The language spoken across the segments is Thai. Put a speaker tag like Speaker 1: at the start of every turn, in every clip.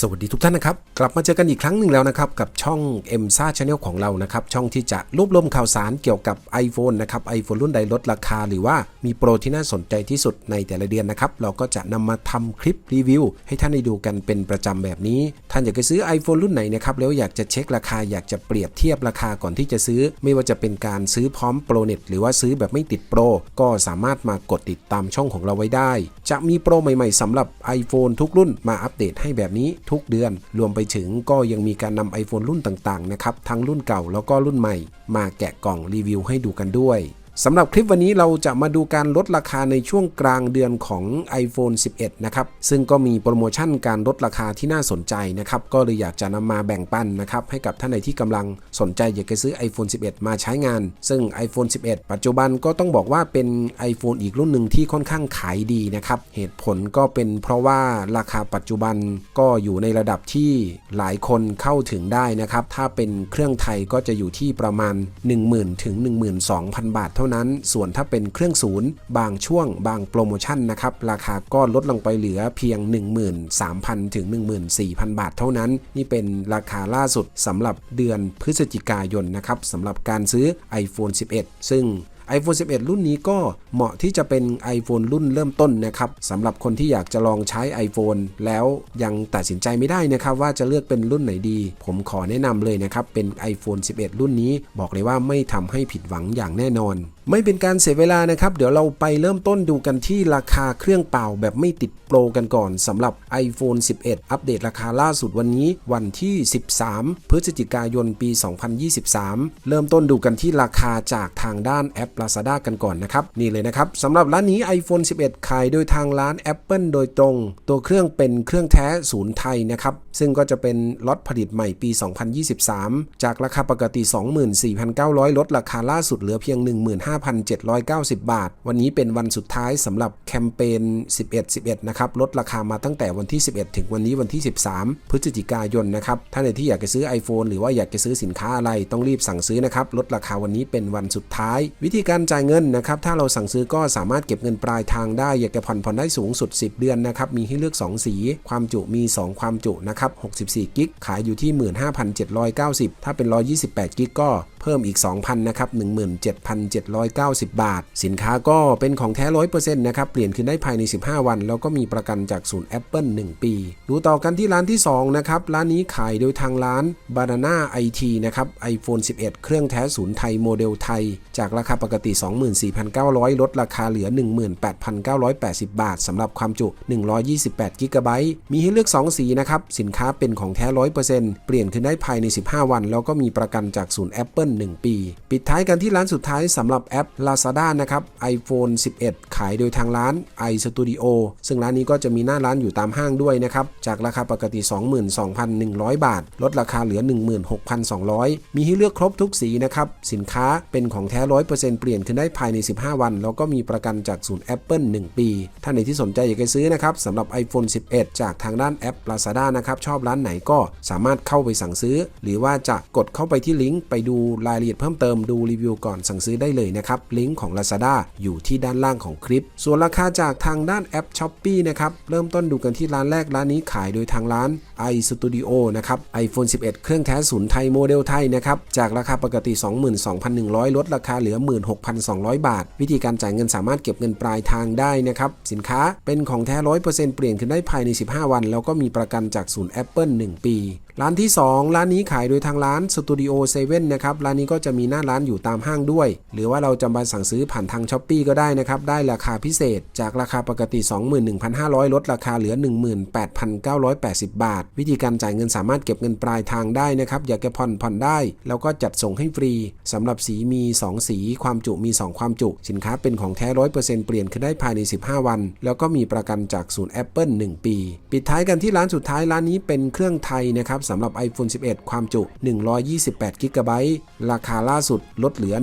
Speaker 1: สวัสดีทุกท่านนะครับ กลับมาเจอกันอีกครั้งหนึ่งแล้วนะครับ กับช่อง m s a Channel ของเรานะครับ ช่องที่จะรวบรวมข่าวสารเกี่ยวกับ iPhone นะครับ iPhone รุ่นใดลดราคา หรือว่ามีโปรที่น่าสนใจที่สุดในแต่ละเดือนนะครับ เราก็จะนำมาทำคลิปรีวิว ให้ท่านได้ดูกันเป็นประจำแบบนี้ ท่านอยากจะซื้อ iPhone รุ่นไหนนะครับแล้วอยากจะเช็คราคาอยากจะเปรียบเทียบราคาก่อนที่จะซื้อ ไม่ว่าจะเป็นการซื้อพร้อมโปรเน็ตหรือว่าซื้อแบบไม่ติดโปรก็สามารถมากดติดตามช่องของเราไว้ได้ จะมีโปรใหม่ ๆสำหรับ iPhone ทุกรุ่นมาอัปเดตให้แบบนี้ทุกเดือน รวมไปถึงก็ยังมีการนำ iPhone รุ่นต่างๆนะครับทั้งรุ่นเก่าแล้วก็รุ่นใหม่ มาแกะกล่องรีวิวให้ดูกันด้วย สำหรับคลิปวันนี้เราจะมาดูการลดราคาในช่วงกลางเดือนของ iPhone 11 นะครับ ซึ่งก็มีโปรโมชั่นการลดราคาที่น่าสนใจนะครับ ก็เลยอยากจะนำมาแบ่งปันนะครับ ให้กับท่านใดที่กำลังสนใจอยากจะซื้อ iPhone 11 มาใช้งาน ซึ่ง iPhone 11 ปัจจุบันก็ต้องบอกว่าเป็น iPhone อีกรุ่นหนึ่งที่ค่อนข้างขายดีนะครับ เหตุผลก็เป็นเพราะว่าราคาปัจจุบันก็อยู่ในระดับที่หลายคนเข้าถึงได้นะครับ ถ้าเป็นเครื่องไทยก็จะอยู่ที่ประมาณ 10,000 ถึง 12,000 บาทเท่านั้น ส่วนถ้าเป็นเครื่องศูนย์ บางช่วงบางโปรโมชั่นนะครับ ราคาก็ลดลงไปเหลือเพียง 13,000 ถึง 14,000 บาทเท่านั้น นี่เป็นราคาล่าสุดสำหรับเดือนพฤศจิกายนนะครับสำหรับการซื้อ iPhone 11 ซึ่ง iPhone 11 รุ่นนี้ก็เหมาะที่จะเป็น iPhone รุ่นเริ่มต้นนะครับสำหรับคนที่อยากจะลองใช้ iPhone แล้วยังตัดสินใจไม่ได้นะครับ ว่าจะเลือกเป็นรุ่นไหนดี ผมขอแนะนำเลยนะครับ เป็น iPhone 11 รุ่นนี้บอกเลยว่าไม่ทำให้ผิดหวังอย่างแน่นอน ไม่เป็นการเสียเวลานะครับ เดี๋ยวเราไปเริ่มต้นดูกันที่ราคาเครื่องเป่าแบบไม่ติดโปรกันก่อนสำหรับ iPhone 11 อัปเดตราคาล่าสุดวันนี้วันที่ 13 พฤศจิกายนปี 2023 เริ่มต้นดูกันที่ราคาจากทางด้านแอป Lazada กันก่อนนะครับ นี่เลยนะครับสำหรับร้านนี้ iPhone 11 ขายโดยทางร้าน Apple โดยตรง ตัวเครื่องเป็นเครื่องแท้ศูนย์ไทยนะครับ ซึ่งก็จะเป็นล็อตผลิตใหม่ปี 2023 จากราคาปกติ 24,900 ลดราคาล่าสุดเหลือเพียง 15 15,790 บาท วันนี้เป็นวันสุดท้ายสำหรับแคมเปญ 11 11 นะครับ ลดราคามาตั้งแต่วันที่ 11 ถึงวันนี้วันที่ 13 พฤศจิกายนนะครับท่านใดที่อยากจะซื้อ iPhone หรือว่าอยากจะซื้อสินค้าอะไรต้องรีบสั่งซื้อนะครับ ลดราคาวันนี้เป็นวันสุดท้าย วิธีการจ่ายเงินนะครับ ถ้าเราสั่งซื้อก็สามารถเก็บเงินปลายทางได้ อยากจะผ่อนผ่อนได้สูงสุด 10 เดือนนะครับ มีให้เลือก 2 สี ความจุมี 2 ความจุนะครับ 64 กิก ขายอยู่ที่ 15,790 ถ้าเป็น 128 กิกก็เพิ่มอีก 2,000 นะครับ990 บาท สินค้าก็เป็นของแท้ 100%นะครับ เปลี่ยนคืนได้ภายใน 15 วัน แล้วก็มีประกันจากศูนย์ Apple 1 ปี ดูต่อกันที่ร้านที่ 2 นะครับ ร้านนี้ขายโดยทางร้าน Banana IT นะครับ iPhone 11 เครื่องแท้ศูนย์ไทยโมเดลไทย จากราคาปกติ 24,900 ลดราคาเหลือ 18,980 บาทสำหรับความจุ 128กิกะไบต์มีให้เลือก 2 สีนะครับ สินค้าเป็นของแท้ 100%เปลี่ยนคืนได้ภายใน 15 วัน แล้วก็มีประกันจากศูนย์ Apple 1 ปี ปิดท้ายกันที่ร้านสุดท้ายสำหรับอป Lazada นะครับ iPhone 11 ขายโดยทางร้าน iStudio ซึ่งร้านนี้ก็จะมีหน้าร้านอยู่ตามห้างด้วยนะครับ จากราคาปกติ 22,100 บาท ลดราคาเหลือ 16,200 มีให้เลือกครบทุกสีนะครับ สินค้าเป็นของแท้ 100%เปลี่ยนขึ้นได้ภายใน 15 วัน แล้วก็มีประกันจากศูนย์ Apple 1 ปี ท่านไหนที่สนใจอยากจะซื้อนะครับสำหรับ iPhone 11 จากทางด้านแอป Lazada นะครับชอบร้านไหนก็สามารถเข้าไปสั่งซื้อ หรือว่าจะกดเข้าไปที่ลิงก์ไปดูรายละเอียดเพิ่มเติมดูรีวิวก่อนสั่งซื้อได้เลยนะครับลิงก์ของ Lazada อยู่ที่ด้านล่างของคลิป ส่วนราคาจากทางด้านแอป s h อ p e e นะครับเริ่มต้นดูกันที่ร้านแรกร้านนี้ขายโดยทางร้าน iStudio นะครับ iPhone 11 เครื่องแท้ศูนย์ไทยโมเดลไทยนะครับจากราคาปกติ 22,100 ลดราคาเหลือ 16,200 บาท วิธีการจ่ายเงินสามารถเก็บเงินปลายทางได้นะครับสินค้าเป็นของแท้ 100%เปลี่ยนขึ้นได้ภายใน 15 วัน แล้วก็มีประกันจากศูนย์ Apple 1 ปี ร้านที่ 2 ร้านนี้ขายโดยทางร้าน Studio 7นนะครับ ร้านนี้ก็จะมีหน้าร้านอยู่ตามห้างด้วย หรือว่าเราจะมาสั่งซื้อผ่านทาง s h อ p e e ก็ได้นะครับ ได้ราคาพิเศษ จากราคาปกติ 21,500 ลดราคาเหลือ 18,980 บาท วิธีการจ่ายเงินสามารถเก็บเงินปลายทางได้นะครับ อยากจะผ่อนผ่อนได้ แล้วก็จัดส่งให้ฟรีสำหรับสีมี 2 สี ความจุมี 2 ความจุ สินค้าเป็นของแท้100%เปลี่ยนขึ้นได้ภายใน 15 วัน แล้วก็มีประกันจากศูนย์ Apple 1 ปี ปิดท้ายกันที่ร้านสุดท้ายร้านนี้เป็นเครื่องไทยนะครับสำหรับ iPhone 11 ความจุ 128 g b ราคาล่าสุดลดเหลือ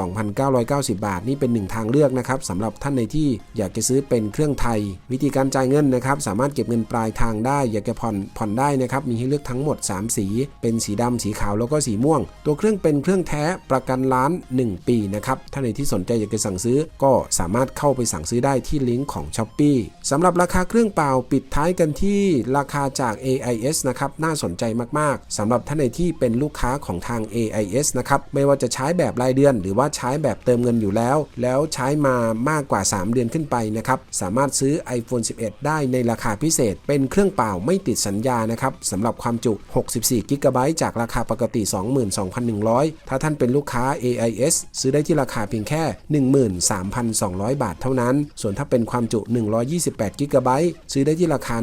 Speaker 1: 12,990 บาท นี่เป็นหนึ่งทางเลือกนะครับสำหรับท่านในที่อยากจะซื้อเป็นเครื่องไทย วิธีการจ่ายเงินนะครับ สามารถเก็บเงินปลายทางได้ อยากจะผ่อนผ่อนได้นะครับ มีให้เลือกทั้งหมด 3 สี เป็นสีดำสีขาวแล้วก็สีม่วง ตัวเครื่องเป็นเครื่องแท้ประกันล้าน 1 ปีนะครับท่านในที่สนใจอยากจะสั่งซื้อก็สามารถเข้าไปสั่งซื้อได้ที่ลิงก์ของ s h อ p e e สำหรับราคาเครื่องเปล่าปิดท้ายกันที่ราคาจาก AIS นะครับน่าสนใจมากๆสำหรับท่านในที่เป็นลูกค้าของทาง AIS นะครับ ไม่ว่าจะใช้แบบรายเดือน หรือว่าใช้แบบเติมเงินอยู่แล้ว แล้วใช้มามากกว่า 3 เดือนขึ้นไปนะครับ สามารถซื้อ iPhone 11 ได้ในราคาพิเศษ เป็นเครื่องเปล่าไม่ติดสัญญานะครับสำหรับความจุ 64 g b จากราคาปกติ 22,100 ถ้าท่านเป็นลูกค้า AIS ซื้อได้ที่ราคาเพียงแค่ 13,200 บาทเท่านั้น ส่วนถ้าเป็นความจุ 128 g b ซื้อได้ที่ราคา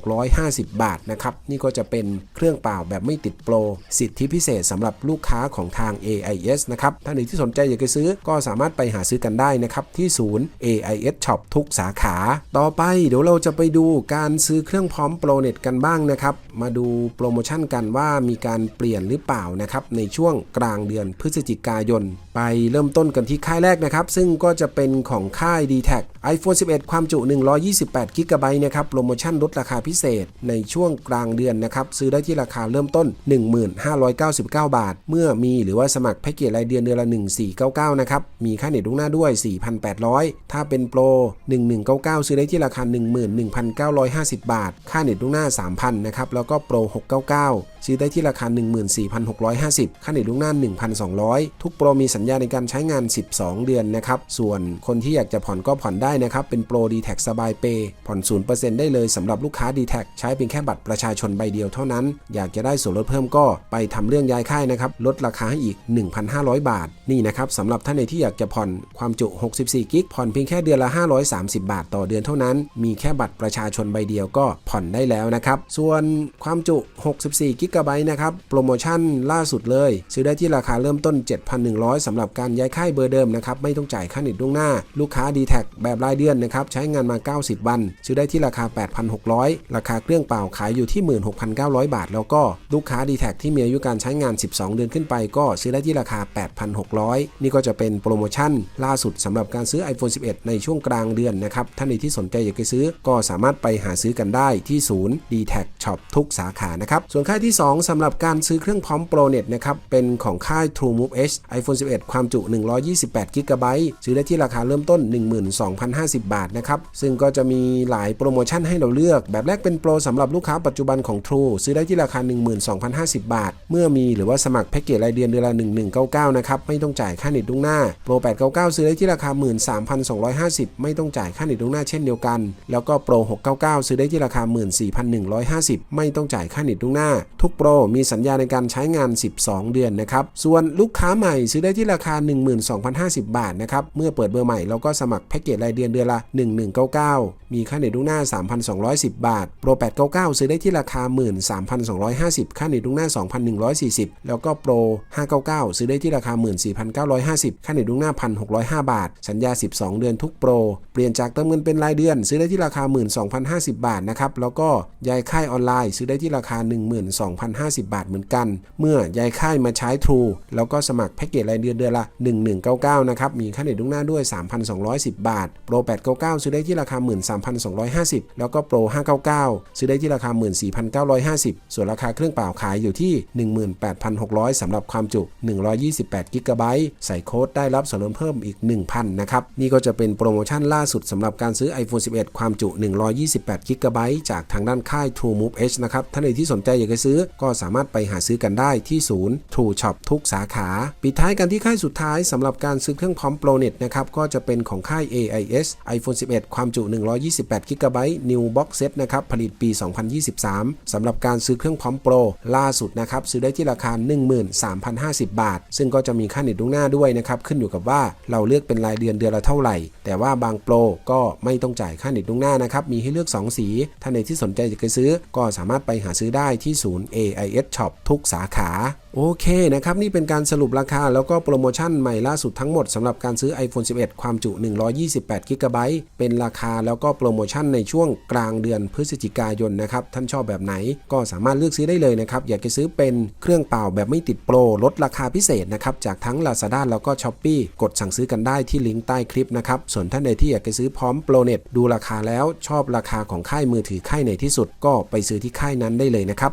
Speaker 1: 14,650 บาทนะครับ นี่ก็จะเป็นเครื่องเปล่าแบบไม่ติดโปร สิทธิพิเศษสำหรับลูกค้าของทาง AIS นะครับ ท่านไหนที่สนใจอยากจะซื้อก็สามารถไปหาซื้อกันได้นะครับ ที่ศูนย์ AIS Shop ทุกสาขา ต่อไปเดี๋ยวเราจะไปดูการซื้อเครื่องพร้อมโปรเน็ตกันบ้างนะครับ มาดูโปรโมชั่นกันว่ามีการเปลี่ยนหรือเปล่านะครับในช่วงกลางเดือนพฤศจิกายน ไปเริ่มต้นกันที่ค่ายแรกนะครับ ซึ่งก็จะเป็นของค่าย d t แท iPhone 11 ความจุ 128 g b นะครับโปรโมชั่นลดราคาพิเศษในช่วงกลางเดือนนะครับซื้อได้ที่ราคาเริ่มต้น 1599 บาท เมื่อมีหรือว่าสมัครแพ็กเกจรายเดือนเดือนละ 1499 นะครับ มีค่าเน็ตล่วงหน้าด้วย 4,800 ถ้าเป็นโปร 1199 ซื้อได้ที่ราคา 11,950 บาท ค่าเน็ตล่วงหน้า 3,000 นะครับ แล้วก็โปร 699ซื้อได้ที่ราคา 14,650 ค่าเน็ตล่วงหน้า 1,200 ทุกโปรมีสัญญาในการใช้งาน 12 เดือนนะครับ ส่วนคนที่อยากจะผ่อนก็ผ่อนได้นะครับ เป็นโปร d t แท็สบายเปย์ผ่อน 0%ได้เลยสำหรับลูกค้า d t แท็ใช้เพียงแค่บัตรประชาชนใบเดียวเท่านั้น อยากจะได้ส่วนลดเพิ่มก็ไปทำเรื่องย้ายค่ายนะครับ ลดราคาให้อีก 1,500 บาท นี่นะครับสำหรับท่านในที่อยากจะผ่อนความจุ 64 กิก ผ่อนเพียงแค่เดือนละ 530 บาท ต่อเดือนเท่านั้น มีแค่บัตรประชาชนใบเดียวก็ผ่อนได้แล้วนะครับ ส่วนความจุ 64 กิกกะไบต์นะครับ โปรโมชั่นล่าสุดเลย ซื้อได้ที่ราคาเริ่มต้น 7,100สำหรับการย้ายค่ายเบอร์เดิมนะครับ ไม่ต้องจ่ายค่าเน็ตล่วงหน้า ลูกค้า d t แทแบบรายเดือนนะครับ ใช้งานมา 90 วัน ซื้อได้ที่ราคา 8,600 ราคาเครื่องเปล่าขายอยู่ที่ 16,900 บาท แล้วก็ลูกค้า d t แทที่มีอายุการใช้งาน 12 เดือนขึ้นไป ก็ซื้อได้ที่ราคา 8,600 นี่ก็จะเป็นโปรโมชั่นล่าสุดสำหรับการซื้อ iPhone 11 ในช่วงกลางเดือนนะครับท่านใดที่สนใจอยากจะซื้อก็สามารถไปหาซื้อกันได้ที่ศูนย์ d t แท Shop ทุกสาขานะครับส่วนค่ายที่2สำหรับการซื้อเครื่องพร้อมโปรเน็ตนะครับ เป็นของค่าย True Move H iPhone 11 ความจุ 128 g b ซื้อได้ที่ราคาเริ่มต้น 12,050 บาทนะครับ ซึ่งก็จะมีหลายโปรโมชั่นให้เราเลือก แบบแรกเป็นโปรสำหรับลูกค้าปัจจุบันของ True ซื้อได้ที่ราคา 12,050 บาท เมื่อมีหรือว่าสมัครแพ็กเกจรายเดือนเดือนละ 1199 นะครับ ไม่ต้องจ่ายค่าเน็ตล่วงหน้า โปร 899 ซื้อได้ที่ราคา 13,250 ไม่ต้องจ่ายค่าเน็ตล่วงหน้าเช่นเดียวกัน แล้วก็โปร 699 ซื้อได้ที่ราคา 14,150 ไม่ต้องจ่ายค่าเน็ตล่วงหน้า ทุกโปรมีสัญญาในการใช้งาน 12 เดือนนะครับ ส่วนลูกค้าใหม่ซื้อได้ที่ราคา 12,050 บาทนะครับ เมื่อเปิดเบอร์ใหม่เราก็สมัครแพ็กเกจรายเดือนเดือนละ 1199 มีค่าเน็ตล่วงหน้า 3,210 บาทโปร899 ซื้อได้ที่ราคา 13,250 ค่าเน็ตล่วงหน้า 2,140 แล้วก็โปร599 ซื้อได้ที่ราคา 14,950 ค่าเน็ตล่วงหน้า 1,605 บาท สัญญา 12 เดือนทุกโปรเปลี่ยนจากเติมเงินเป็นรายเดือน ซื้อได้ที่ราคา 12,050 บาทนะครับ แล้วก็ย้ายค่ายออนไลน์ ซื้อได้ที่ราคา12,050 บาทเหมือนกัน เมื่อย้ายค่ายมาใช้ True แล้วก็สมัครแพ็กเกจรายเดือนเดือนละ 1199 นะครับ มีค่าเน็ตล่วงหน้าด้วย 3,210 บาท โปร 899 ซื้อได้ที่ราคา 13,250 แล้วก็โปร 599 ซื้อได้ที่ราคา 14,950 ส่วนราคาเครื่องเปล่าขายอยู่ที่ 18,600สำหรับความจุ 128 g b ใส่โค้ดได้รับส่วนลดเพิ่มอีก 1,000 นะครับ นี่ก็จะเป็นโปรโมชั่นล่าสุดสำหรับการซื้อ iPhone 11 ความจุ 128 g b จากทางด้านค่าย True Move H นะครับ ท่านใดที่สนใจอยากจะซื้อก็สามารถไปหาซื้อกันได้ที่ศูนย์ True Shop ทุกสาขา ปิดท้ายกันที่ค่ายสุดท้ายสำหรับการซื้อเครื่องพร้อมโปรเน็ตนะครับก็จะเป็นของค่าย AIS iPhone 11 ความจุ 128 g b New Box Set นะครับผลิตปี 2023 สำหรับการซื้อเครื่องพร้อมโปรล่าสุดนะครับซื้อได้ที่ราคา 13,050 บาท ซึ่งก็จะมีค่าเน็ตล่วงหน้าด้วยนะครับขึ้นอยู่กับว่าเราเลือกเป็นรายเดือนเดือนละเท่าไหร่ แต่ว่าบางโปรก็ไม่ต้องจ่ายค่าเน็ตล่วงหน้านะครับมีให้เลือก 2 สีท่าใดที่สนใจจะไปซื้อก็สามารถไปหาซื้อได้ที่ศูนย์ A AIS Shop ทุกสาขา โอเคนะครับ นี่เป็นการสรุปราคาแล้วก็โปรโมชั่นใหม่ล่าสุดทั้งหมดสำหรับการซื้อ iPhone 11 ความจุ 128 g b เป็นราคาแล้วก็โปรโมชั่นในช่วงกลางเดือนพฤศจิกายนนะครับ ท่านชอบแบบไหนก็สามารถเลือกซื้อได้เลยนะครับ อยากจะซื้อเป็นเครื่องเปล่าแบบไม่ติดโปร ลดราคาพิเศษนะครับ จากทั้ง Lazada แล้วก็ Shopee กดสั่งซื้อกันได้ที่ลิงก์ใต้คลิปนะครับ ส่วนท่านใดที่อยากจะซื้อพร้อมโปรเน็ตดูราคาแล้วชอบราคาของค่ายมือถือค่ายไหนที่สุดก็ไปซื้อที่ค่ายนั้นได้เลยนะครับ